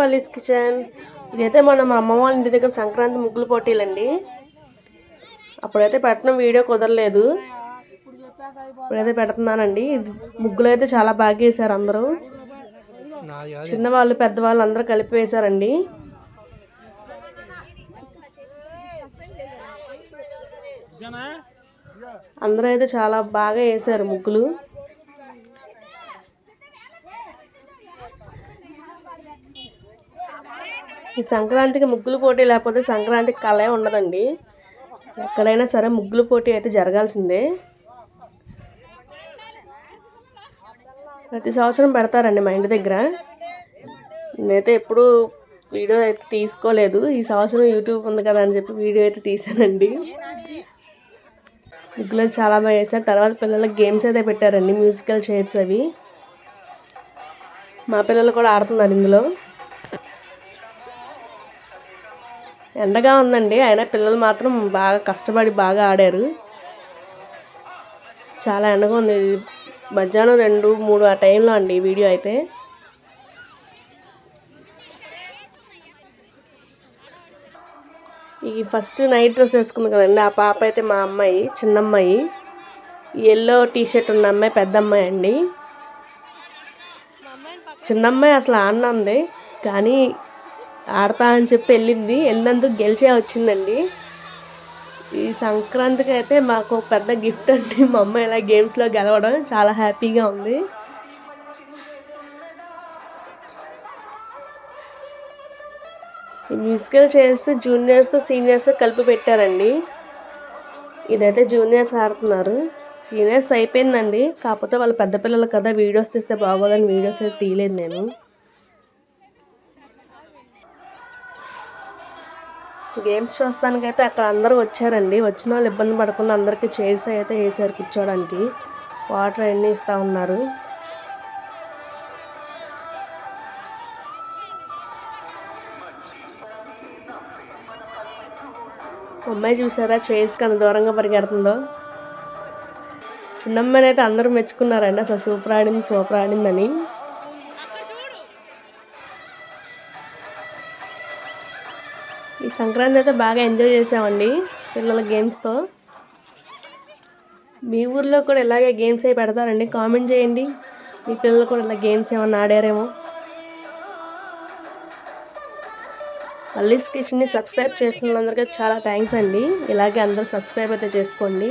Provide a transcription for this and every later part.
Valli's kitchen ఇదైతే మన మా అమ్మ వాళ్ళ ఇంటి దగ్గర సంక్రాంతి ముగ్గులు పోటీలండి. అప్పుడైతే పెట్టడం వీడియో కుదరలేదు. ఇప్పుడైతే పెడుతున్నానండి. ముగ్గులు అయితే చాలా బాగా వేశారు అందరూ. చిన్నవాళ్ళు పెద్దవాళ్ళు అందరూ కలిపి వేశారండి. అందరూ అయితే చాలా బాగా వేశారు ముగ్గులు. ఈ సంక్రాంతికి ముగ్గులు పోటీ లేకపోతే సంక్రాంతికి కళే ఉండదండి. ఎక్కడైనా సరే ముగ్గులు పోటీ అయితే జరగాల్సిందే. ప్రతి సంవత్సరం పెడతారండి మా ఇంటి దగ్గర. నేనైతే ఎప్పుడు వీడియో అయితే తీసుకోలేదు. ఈ సంవత్సరం యూట్యూబ్ ఉంది కదా అని చెప్పి వీడియో అయితే తీసానండి. ముగ్గులు చాలా బాగా వేశారు. తర్వాత పిల్లలకు గేమ్స్ అయితే పెట్టారండి. మ్యూజికల్ చైర్స్ అవి. మా పిల్లలు కూడా ఆడుతున్నారు ఇందులో. ఎండగా ఉందండి. అయినా పిల్లలు మాత్రం బాగా కష్టపడి బాగా ఆడారు. చాలా ఎండగా ఉంది. ఇది మధ్యాహ్నం రెండు మూడు ఆ టైంలో అండి వీడియో అయితే. ఈ ఫస్ట్ నైట్ డ్రెస్ వేసుకుంది కదండి. ఆ పాప అయితే మా అమ్మాయి చిన్న అమ్మాయి ఎల్లో టీ షర్ట్ ఉన్న అమ్మాయి పెద్ద అమ్మాయి అండి. చిన్న అమ్మాయి అసలు ఆడినంది కానీ ఆడతా అని చెప్పి వెళ్ళింది. వెళ్ళినందుకు గెలిచే వచ్చిందండి. ఈ సంక్రాంతికి అయితే మాకు ఒక పెద్ద గిఫ్ట్ అండి. మా అమ్మ ఇలా గేమ్స్లో గెలవడం చాలా హ్యాపీగా ఉంది. ఈ మ్యూజికల్ చైర్స్ జూనియర్స్ సీనియర్స్ కలిపి పెట్టారండి. ఇదైతే జూనియర్స్ ఆడుతున్నారు. సీనియర్స్ అయిపోయిందండి. కాకపోతే వాళ్ళు పెద్ద పిల్లలు కదా వీడియోస్ తీస్తే బాగోదని వీడియోస్ అయితే తీయలేదు నేను. గేమ్స్ చూస్తానికైతే అక్కడ అందరూ వచ్చారండి. వచ్చిన వాళ్ళు ఇబ్బంది పడకుండా అందరికీ చైర్స్ అయితే వేసారు కూర్చోడానికి. వాటర్ అన్నీ ఇస్తూ ఉన్నారు. అమ్మాయి చూసారా? చైర్స్ అంత దూరంగా పరిగెడుతుందో? చిన్నమ్మాయిని అయితే అందరూ మెచ్చుకున్నారండి. అసలు సూపర్ ఆడింది సూపర్ ఆడిందని. ఈ సంక్రాంతి అయితే బాగా ఎంజాయ్ చేసామండి పిల్లల గేమ్స్తో. మీ ఊర్లో కూడా ఇలాగే గేమ్స్ అయి పెడతారండి. కామెంట్ చేయండి. మీ పిల్లలు కూడా ఇలా గేమ్స్ ఏమన్నా ఆడారేమో. అల్లీస్ కిచెన్ని సబ్స్క్రైబ్ చేస్తున్నందరికీ చాలా థ్యాంక్స్ అండి. ఇలాగే అందరూ సబ్స్క్రైబ్ అయితే చేసుకోండి.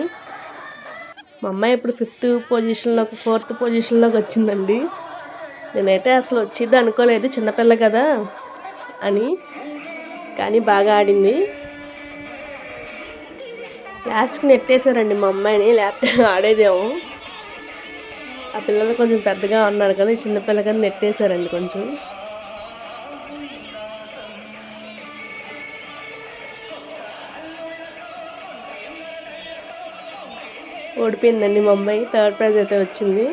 మా అమ్మాయి ఇప్పుడు ఫిఫ్త్ పొజిషన్లోకి ఫోర్త్ పొజిషన్లోకి వచ్చిందండి. నేనైతే అసలు వచ్చింది అనుకోలేదు చిన్నపిల్ల కదా అని. కానీ బాగా ఆడింది. లాస్ట్కి నెట్టేశారండి మా అమ్మాయిని లేకపోతే ఆడేదేమో. ఆ పిల్లలు కొంచెం పెద్దగా ఉన్నారు కదా ఈ చిన్నపిల్ల కానీ నెట్టేశారండి కొంచెం. ఓడిపోయిందండి మా అమ్మాయి థర్డ్ ప్రైజ్ అయితే వచ్చింది.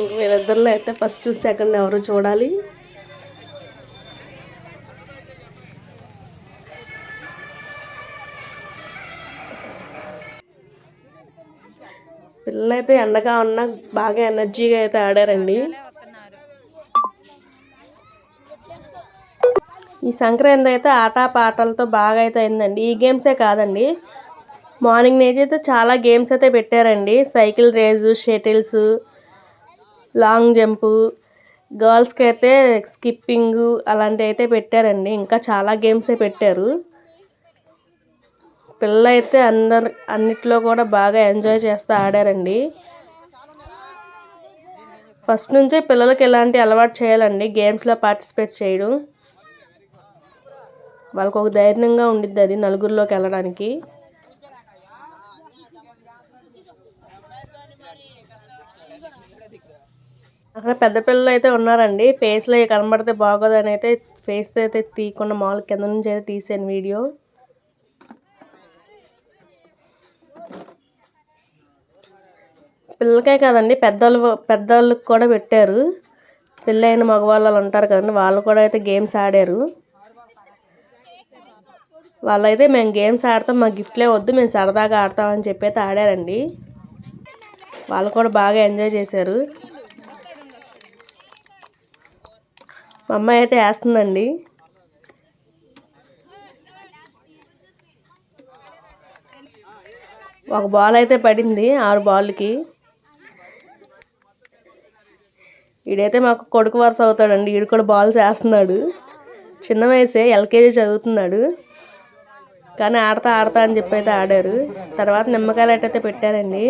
ఇంక వీళ్ళిద్దరిలో అయితే ఫస్ట్ సెకండ్ ఎవరు చూడాలి. అయితే ఎండగా ఉన్న బాగా ఎనర్జీగా అయితే ఆడారండి. ఈ సంక్రాంతి అయితే ఆట పాటలతో బాగా అయితే అయిందండి. ఈ గేమ్సే కాదండి. మార్నింగ్ నుంచి అయితే చాలా గేమ్స్ అయితే పెట్టారండి. Cycle race shuttles long jump గర్ల్స్కి అయితే స్కిప్పింగ్ అలాంటివి అయితే పెట్టారండి. ఇంకా చాలా గేమ్సే పెట్టారు. పిల్ల అయితే అందరు అన్నిట్లో కూడా బాగా ఎంజాయ్ చేస్తూ ఆడారండి. ఫస్ట్ నుంచే పిల్లలకి ఎలాంటి అలవాటు చేయాలండి గేమ్స్లో పార్టిసిపేట్ చేయడం. వాళ్ళకు ఒక ధైర్యంగా ఉండిద్ది అది నలుగురిలోకి వెళ్ళడానికి. అక్కడ పెద్ద పిల్లలు అయితే ఉన్నారండి. ఫేస్లో కనబడితే బాగోదని అయితే ఫేస్ అయితే తీయకుండా మామూలు కింద నుంచి అయితే తీసాను వీడియో. పిల్లలకే కదండి పెద్దోళ్ళు పెద్దోళ్ళకి కూడా పెట్టారు. పెళ్ళైన మగవాళ్ళు ఉంటారు కదండి వాళ్ళు కూడా అయితే గేమ్స్ ఆడారు. వాళ్ళైతే మేము గేమ్స్ ఆడతాం మా గిఫ్ట్లే వద్దు మేము సరదాగా ఆడతామని చెప్పి అయితే ఆడారండి. వాళ్ళు కూడా బాగా ఎంజాయ్ చేశారు. మా అమ్మాయి అయితే వేస్తుందండి. ఒక బాల్ అయితే పడింది ఆరు బాల్కి ఈడైతే మాకు కొడుకు వరుస అవుతాడండి. ఈడు కూడా బాల్స్ వేస్తున్నాడు చిన్న వయసే ఎల్కేజీ చదువుతున్నాడు. కానీ ఆడతా ఆడతా అని చెప్పి అయితే ఆడారు. తర్వాత నిమ్మకాయలు అయితే పెట్టారండి.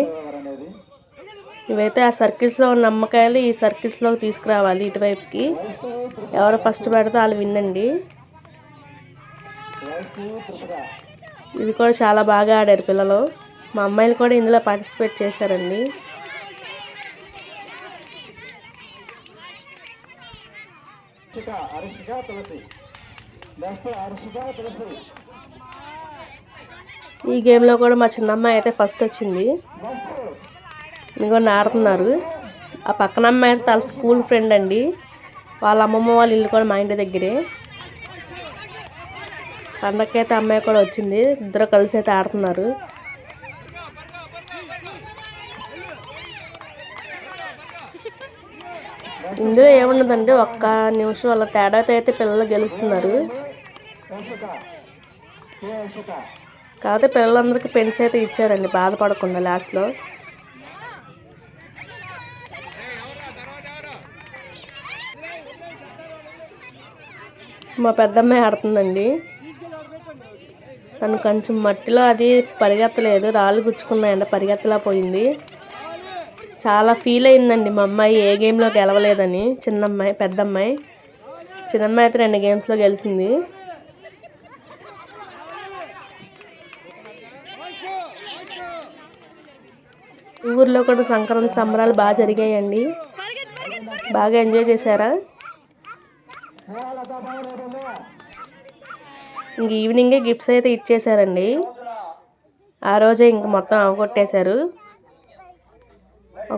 ఇవైతే ఆ సర్కిల్స్లో ఉన్న నిమ్మకాయలు ఈ సర్కిల్స్లోకి తీసుకురావాలి ఇటువైపుకి. ఎవరు ఫస్ట్ పెడితే వాళ్ళు విన్నండి ఇది కూడా చాలా బాగా ఆడారు పిల్లలు. మా అమ్మాయిలు కూడా ఇందులో పార్టిసిపేట్ చేశారండి. ఈ గేమ్లో కూడా మా చిన్నమ్మాయి అయితే ఫస్ట్ వచ్చింది. ఇంకొన్ని ఆడుతున్నారు ఆ పక్కన అమ్మాయి అయితే తన స్కూల్ ఫ్రెండ్ అండి. వాళ్ళ అమ్మమ్మ వాళ్ళ ఇల్లు కూడా మా ఇంటి దగ్గరే. పండగకైతే అమ్మాయి కూడా వచ్చింది. ఇద్దరు కలిసి అయితే ఆడుతున్నారు. ఇందులో ఏమున్నదంటే ఒక్క నిమిషం వాళ్ళ తేడాతో అయితే పిల్లలు గెలుస్తున్నారు. కాకపోతే పిల్లలందరికీ పెన్స్ అయితే ఇచ్చారండి బాధపడకుండా లాస్ట్లో. మా పెద్దమ్మాయి ఆడుతుందండి. తను కొంచెం మట్టిలో అది పరిగెత్తలేదు రాళ్ళు గుచ్చుకున్నాయండి పరిగెత్తలా పోయింది చాలా ఫీల్ అయిందండి మా అమ్మాయి ఏ గేమ్లో గెలవలేదని. చిన్న అమ్మాయి పెద్దమ్మాయి. చిన్నమ్మాయి అయితే రెండు గేమ్స్లో గెలిచింది. ఊర్లో కూడా సంక్రాంతి సంబరాలు బాగా జరిగాయండి. బాగా ఎంజాయ్ చేశారా? ఇంక ఈవినింగే గిఫ్ట్స్ అయితే ఇచ్చేసారండి ఆ రోజే ఇంక మొత్తం అవగొట్టేశారు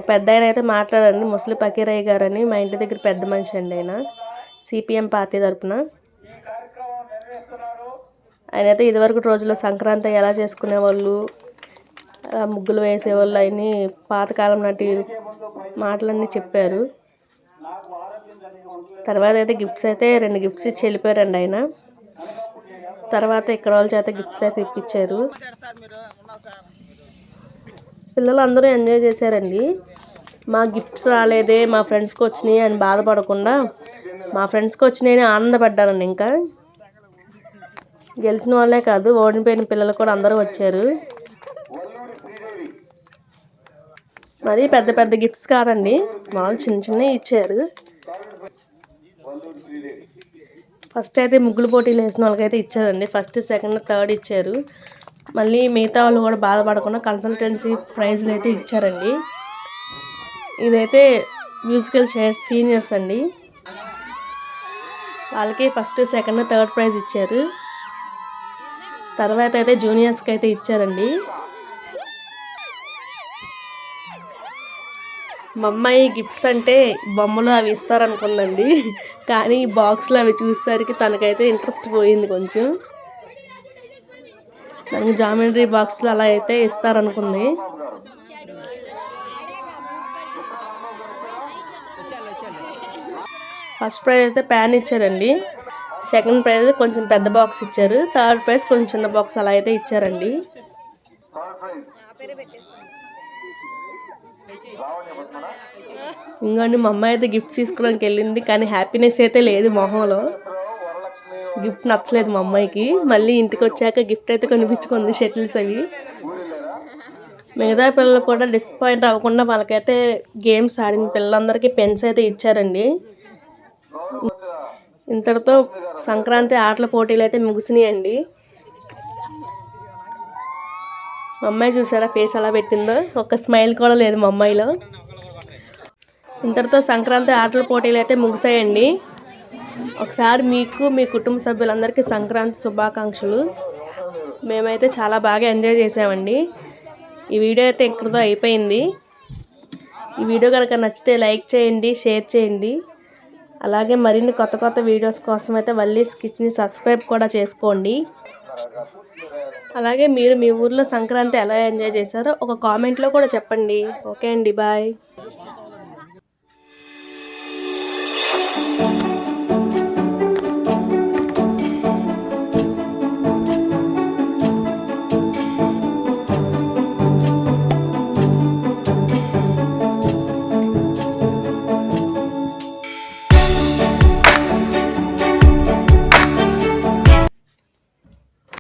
పెద్ద ఆయన అయితే మాట్లాడండి. ముసలి పకీరయ్య గారు అని మా ఇంటి దగ్గర పెద్ద మనిషి అండి ఆయన. సిపిఎం పార్టీ తరఫున ఆయన అయితే ఇదివరకు రోజుల్లో సంక్రాంతి ఎలా చేసుకునేవాళ్ళు ముగ్గులు వేసేవాళ్ళు అవన్నీ పాతకాలం నాటి మాటలన్నీ చెప్పారు. తర్వాత అయితే గిఫ్ట్స్ అయితే రెండు గిఫ్ట్స్ ఇచ్చి వెళ్ళిపోయారండి ఆయన. తర్వాత ఇక్కడ వాళ్ళ చేత గిఫ్ట్స్ అయితే ఇప్పించారు. పిల్లలు అందరూ ఎంజాయ్ చేశారండి. మా గిఫ్ట్స్ రాలేదే మా ఫ్రెండ్స్కి వచ్చినాయి అని బాధపడకుండా మా ఫ్రెండ్స్కి వచ్చినాయని ఆనందపడ్డారండి ఇంకా. గెలిచిన వాళ్ళే కాదు ఓడిపోయిన పిల్లలు కూడా అందరూ వచ్చారు. మరి పెద్ద పెద్ద గిఫ్ట్స్ కాదండి వాళ్ళు చిన్న చిన్నవి ఇచ్చారు. ఫస్ట్ అయితే ముగ్గులు పోటీలు వేసిన వాళ్ళకైతే ఇచ్చారండి. ఫస్ట్ సెకండ్ థర్డ్ ఇచ్చారు. మళ్ళీ మిగతా వాళ్ళు కూడా బాధపడకుండా కన్సల్టెన్సీ ప్రైజ్లు అయితే ఇచ్చారండి. ఇదైతే మ్యూజికల్ చైర్స్ సీనియర్స్ అండి. వాళ్ళకి ఫస్ట్ సెకండ్ థర్డ్ ప్రైజ్ ఇచ్చారు. తర్వాత అయితే జూనియర్స్కి అయితే ఇచ్చారండి. మా అమ్మాయి గిఫ్ట్స్ అంటే బొమ్మలు అవి ఇస్తారనుకుందండి. కానీ బాక్స్లో అవి చూసేసరికి తనకైతే ఇంట్రెస్ట్ పోయింది కొంచెం. దానికి జామెంట్రీ బాక్స్లు అలా అయితే ఇస్తారనుకుంది. ఫస్ట్ ప్రైజ్ అయితే ప్యాన్ ఇచ్చారండి. సెకండ్ ప్రైజ్ కొంచెం పెద్ద బాక్స్ ఇచ్చారు. థర్డ్ ప్రైజ్ కొంచెం చిన్న బాక్స్ అలా అయితే ఇచ్చారండి. ఇంకోండి మా అమ్మాయి అయితే గిఫ్ట్ తీసుకోవడానికి వెళ్ళింది కానీ హ్యాపీనెస్ అయితే లేదు మొహంలో. గిఫ్ట్ నచ్చలేదు మా అమ్మాయికి. మళ్ళీ ఇంటికి వచ్చాక గిఫ్ట్ అయితే కొనిపించుకుంది షటిల్స్ అవి. మిగతా పిల్లలు కూడా డిసప్పాయింట్ అవ్వకుండా వాళ్ళకైతే గేమ్స్ ఆడిన పిల్లలందరికీ పెన్స్ అయితే ఇచ్చారండి. ఇంతటితో సంక్రాంతి ఆటల పోటీలు అయితే ముగిసినాయండి. మా అమ్మాయి చూసారా ఫేస్ అలా పెట్టిందో? ఒక స్మైల్ కూడా లేదు మా అమ్మాయిలో. ఇంతటితో సంక్రాంతి ఆటల పోటీలు అయితే ముగిసాయండి. ఒకసారి మీకు మీ కుటుంబ సభ్యులందరికీ సంక్రాంతి శుభాకాంక్షలు. మేమైతే చాలా బాగా ఎంజాయ్ చేసామండి. ఈ వీడియో అయితే ఇక్కడితో అయిపోయింది. ఈ వీడియో కనుక నచ్చితే లైక్ చేయండి షేర్ చేయండి. అలాగే మరిన్ని కొత్త కొత్త వీడియోస్ కోసం అయితే వల్లీస్ కిచెన్ని సబ్స్క్రైబ్ కూడా చేసుకోండి. అలాగే మీరు మీ ఊర్లో సంక్రాంతి ఎలా ఎంజాయ్ చేశారో ఒక కామెంట్లో కూడా చెప్పండి. ఓకే అండి బాయ్.